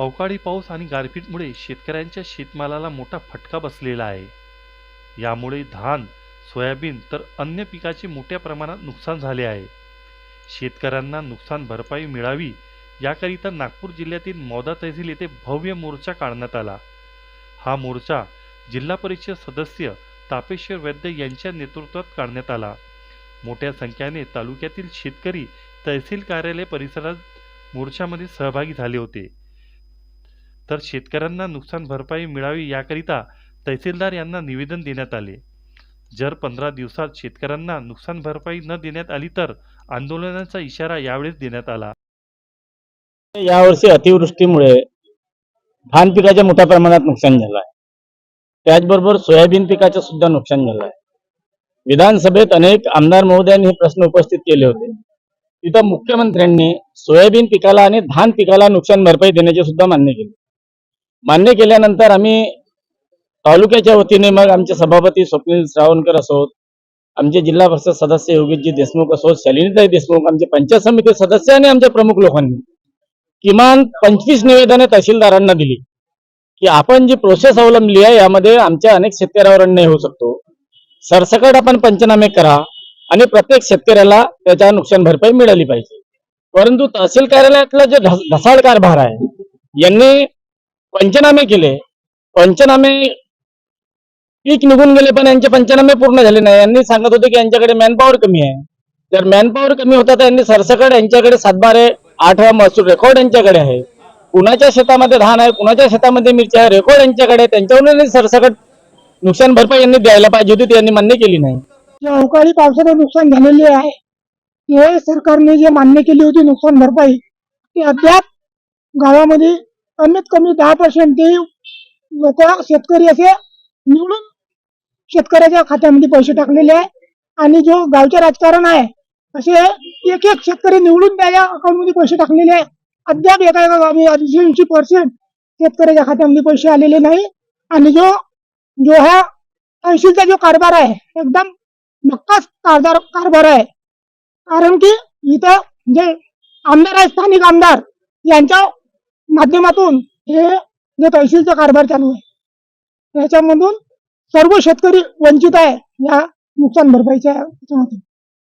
अवकाळी पाऊस आणि गारपीटमुळे शेतकऱ्यांच्या शेतमालाला मोठा फटका बसलेला आहे. यामुळे धान सोयाबीन तर अन्य पिकाचे मोठ्या प्रमाणात नुकसान झाले आहे. शेतकऱ्यांना नुकसान भरपाई मिळावी याकरिता नागपूर जिल्ह्यातील मौदा तहसील येथे भव्य मोर्चा काढण्यात आला. हा मोर्चा जिल्हा परिषद सदस्य तापेश्वर वैद्य यांच्या नेतृत्वात काढण्यात आला. मोठ्या संख्येने तालुक्यातील शेतकरी तहसील कार्यालय परिसरात मोर्चामध्ये सहभागी झाले होते. तर शेतकऱ्यांना नुकसान भरपाई मिळावी याकरिता तहसीलदार यांना निवेदन देण्यात आले. जर पंधरा दिवसात शेतकऱ्यांना नुकसान भरपाई न देण्यात आली तर आंदोलनाचा इशारा यावेळेस देण्यात आला. यावर्षी अतिवृष्टीमुळे धान पिकाच्या मोठ्या प्रमाणात नुकसान झालं आहे त्याचबरोबर सोयाबीन पिकाचं सुद्धा नुकसान झालं आहे विधानसभेत अनेक आमदार महोदयांनी हे प्रश्न उपस्थित केले होते. तिथं मुख्यमंत्र्यांनी सोयाबीन पिकाला आणि धान पिकाला नुकसान भरपाई देण्याचे सुद्धा मान्य केले. मान्य केल्यानंतर आम्ही तालुक्याच्या वतीने मग आमचे सभापती स्वप्नील श्रावणकर असोत आमचे जिल्हा परिषद सदस्य योगेशजी देशमुख असोत शालिनीताई देशमुख आमचे पंचायत समिती सदस्य आणि आमच्या प्रमुख लोकांनी किमान पंचवीस निवेदने तहसीलदारांना दिली की आपण जी प्रोसेस अवलंबली आहे यामध्ये आमच्या अनेक शेतकऱ्यावर अन्याय होऊ शकतो. सरसकट आपण पंचनामे करा आणि प्रत्येक शेतकऱ्याला त्याच्या नुकसान भरपाई मिळाली पाहिजे. परंतु तहसील कार्यालयातला जे ढसाळ कारभार आहे यांनी पंचनामे केले. पंचनामे पीक निघून गेले पण यांचे पंचनामे पूर्ण झाले नाही. यांनी सांगत होते की यांच्याकडे मॅनपॉवर कमी आहे. जर मॅनपॉवर कमी होता तर यांनी सरसकट यांच्याकडे सातबारे आठवा महसूल रेकॉर्ड यांच्याकडे आहे. कुणाच्या शेतामध्ये धान आहे कुणाच्या शेतामध्ये मिरची आहे रेकॉर्ड यांच्याकडे आहे. त्यांच्यावरून सरसकट नुकसान भरपाई यांनी द्यायला पाहिजे होती त्यांनी मान्य केली नाही. अवकाळी पावसाने नुकसान झालेले आहे ते सरकारने जे मान्य केली होती नुकसान भरपाई ते अद्याप गावामध्ये कमीत कमी दहा पर्सेंट ते लोक शेतकरी असे निवडून शेतकऱ्याच्या खात्यामध्ये पैसे टाकलेले आहे. आणि जो गावचे राजकारण आहे असे एक एक शेतकरी निवडून त्याच्या अकाउंटमध्ये पैसे टाकलेले आहे. अद्याप एका एका गावी ऐंशी ऐंशी पर्सेंट शेतकऱ्याच्या खात्यामध्ये पैसे आलेले नाही. आणि जो जो हा ऐंशीचा जो कारभार आहे एकदम नक्काच कारभार कारभार आहे. कारण की इथं जे आमदार आहे स्थानिक आमदार यांच्या माध्यमातून हे जे तहसीलचा कारभार चालू आहे याच्यामधून सर्व शेतकरी वंचित आहे या नुकसान भरपाईच्या याच्यामध्ये